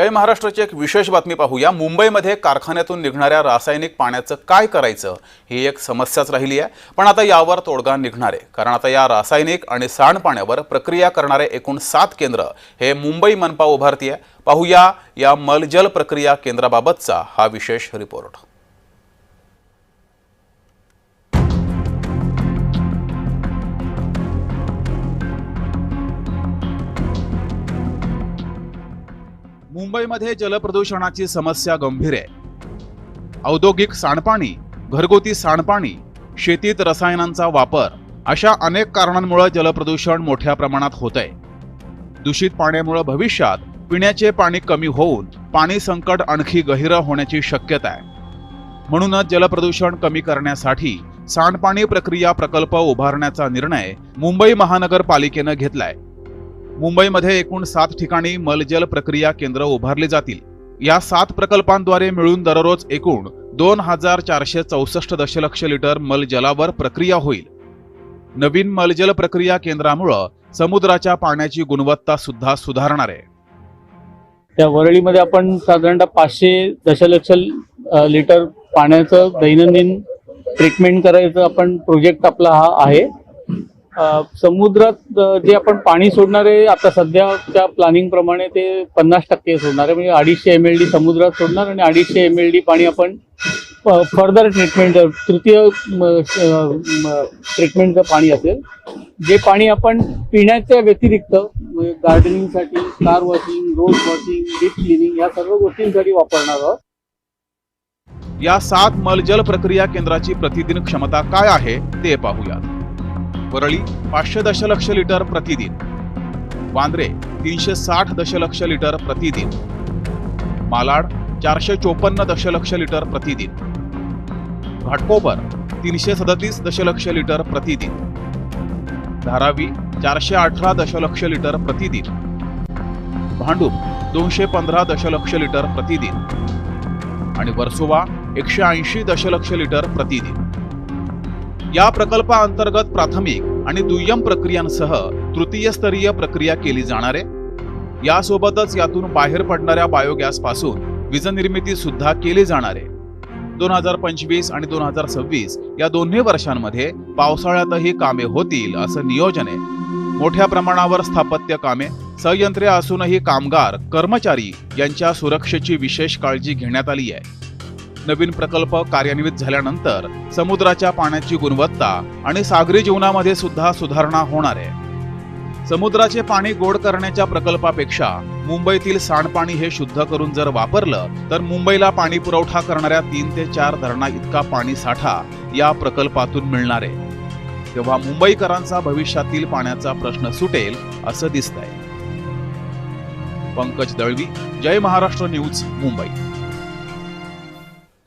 जय महाराष्ट्राची एक विशेष बातमी पाहूया. मुंबईमध्ये कारखान्यातून निघणाऱ्या रासायनिक पाण्याचं काय करायचं ही एक समस्याच राहिली आहे. पण आता यावर तोडगा निघणार आहे. कारण आता या रासायनिक आणि सांडपाण्यावर प्रक्रिया करणारे एकूण सात केंद्र हे मुंबई मनपा उभारतीये. पाहूया या मलजल प्रक्रिया केंद्राबाबतचा हा विशेष रिपोर्ट. मुंबईमध्ये जलप्रदूषणाची समस्या गंभीर आहे. औद्योगिक सांडपाणी घरगुती सांडपाणी शेतीत रसायनांचा वापर अशा अनेक कारणांमुळे जलप्रदूषण मोठ्या प्रमाणात होत आहे दूषित पाण्यामुळे भविष्यात पिण्याचे पाणी कमी होऊन पाणी संकट आणखी गहिरं होण्याची शक्यता आहे. म्हणूनच जलप्रदूषण कमी करण्यासाठी सांडपाणी प्रक्रिया प्रकल्प उभारण्याचा निर्णय मुंबई महानगरपालिकेनं घेतलाय. मुंबईमध्ये एकूण सात ठिकाणी मलजल प्रक्रिया केंद्र उभारली जातील. या सात प्रकल्पांद्वारे मिळून दररोज एकूण दोन हजार चारशे चौसष्ट दशलक्ष लिटर मलजलावर प्रक्रिया होईल. नवीन मलजल प्रक्रिया केंद्रामुळं समुद्राच्या पाण्याची गुणवत्ता सुद्धा सुधारणार आहे. त्या वरळीमध्ये आपण साधारणतः पाचशे दशलक्ष लिटर पाण्याचं दैनंदिन ट्रीटमेंट करायचं आपण प्रोजेक्ट आपला हा आहे. समुद्रात जे आपण पाणी सोडणारे आता सध्याच्या प्लॅनिंग प्रमाणे ते पन्नास टक्के सोडणार आहे. म्हणजे अडीचशे एम एल डी समुद्रात सोडणार आणि अडीचशे एम एल डी पाणी आपण फर्दर ट्रीटमेंट तृतीय ट्रीटमेंटचं पाणी असेल. जे पाणी आपण पिण्याच्या व्यतिरिक्त गार्डनिंगसाठी car washing road washing deep cleaning या सर्व गोष्टींसाठी वापरणार आहोत. या सात मलजल प्रक्रिया केंद्राची प्रतिदिन क्षमता काय आहे ते पाहूयात. वरळी पाचशे दशलक्ष लिटर प्रतिदिन. वांद्रे तीनशे साठ दशलक्ष लिटर प्रतिदिन. मालाड चारशे चोपन्न दशलक्ष लिटर प्रतिदिन. घाटकोपर तीनशे सदतीस दशलक्ष लिटर प्रतिदिन. धारावी चारशे अठरा दशलक्ष लिटर प्रतिदिन. भांडूप दोनशे पंधरा दशलक्ष लिटर प्रतिदिन. आणि वर्सोवा एकशे ऐंशी दशलक्ष लिटर प्रतिदिन. या प्रकल्पाअंतर्गत प्राथमिक आणि दुय्यम प्रक्रियांसह तृतीय स्तरीय प्रक्रिया केली जाणार आहे. यासोबतच यातून बाहेर पडणाऱ्या बायोगॅसपासून वीज निर्मिती सुद्धा केली जाणार आहे. दोन हजार पंचवीस आणि दोन हजार सव्वीस या दोन्ही वर्षांमध्ये पावसाळ्यातही कामे होतील असं नियोजन आहे. मोठ्या प्रमाणावर स्थापत्य कामे संयंत्रे असूनही कामगार कर्मचारी यांच्या सुरक्षेची विशेष काळजी घेण्यात आली आहे. नवीन प्रकल्प कार्यान्वित झाल्यानंतर समुद्राच्या पाण्याची गुणवत्ता आणि सागरी जीवनामध्ये सुद्धा सुधारणा होणार आहे. समुद्राचे पाणी गोड करण्याच्या प्रकल्पापेक्षा मुंबईतील सांडपाणी हे शुद्ध करून जर वापरलं तर मुंबईला पाणी पुरवठा करणाऱ्या तीन ते चार धरणा इतका पाणी साठा या प्रकल्पातून मिळणार आहे. तेव्हा मुंबईकरांचा भविष्यातील पाण्याचा प्रश्न सुटेल असं दिसतंय. पंकज दळवी जय महाराष्ट्र न्यूज मुंबई.